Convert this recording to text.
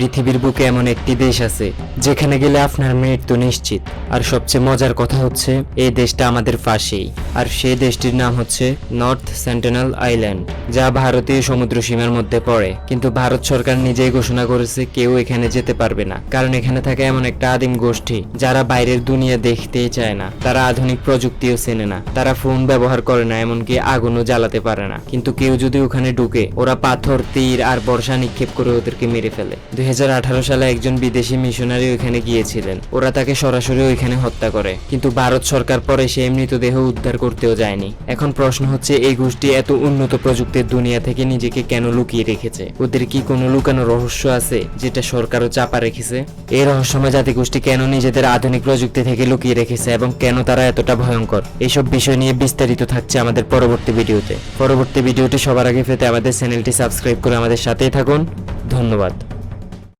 পৃথিবীর বুকে এমন একটি দেশ আছে, যেখানে গেলে আপনার মৃত্যু নিশ্চিত। আর সবচেয়ে মজার কথা হচ্ছে, এই দেশটা আমাদের পাশেই। আর সেই দেশটির নাম হচ্ছে নর্থ সেন্টিনেল আইল্যান্ড, যা ভারতীয় সমুদ্র সীমার মধ্যে পড়ে। কিন্তু ভারত সরকার নিজেই ঘোষণা করেছে, কেউ এখানে যেতে পারবে না। কারণ এখানে থাকে এমন একটা আদিম গোষ্ঠী, যারা বাইরের দুনিয়া দেখতেই চায় না। তারা আধুনিক প্রযুক্তিও চেনে না। তারা ফোন ব্যবহার করে না, এমনকি আগুনও জ্বালাতে পারে না। কিন্তু কেউ যদি ওখানে ঢুকে, ওরা পাথর, তীর আর বর্ষা নিক্ষেপ করে ওদেরকে মেরে ফেলে। দুই সালে একজন বিদেশি মিশনারি ওইখানে গিয়েছিলেন। ওরা তাকে সরাসরি ওইখানে হত্যা করে। কিন্তু ভারত সরকার পরে সেই মৃতদেহ উদ্ধার করতেও যায়নি। এখন প্রশ্ন হচ্ছে, এই গোষ্ঠী এত উন্নত প্রযুক্তির দুনিয়া থেকে নিজেকে কেন লুকিয়ে রেখেছে? ওদের কি কোনো লুকানো রহস্য আছে, যেটা সরকারও চাপা রেখেছে? এই রহস্যময় জাতিগোষ্ঠী কেন নিজেদের আধুনিক প্রযুক্তি থেকে লুকিয়ে রেখেছে এবং কেন তারা এতটা ভয়ঙ্কর? এইসব বিষয় নিয়ে বিস্তারিত থাকছে আমাদের পরবর্তী ভিডিওতে। পরবর্তী ভিডিওটি সবার আগে পেতে আমাদের চ্যানেলটি সাবস্ক্রাইব করে আমাদের সাথেই থাকুন। ধন্যবাদ।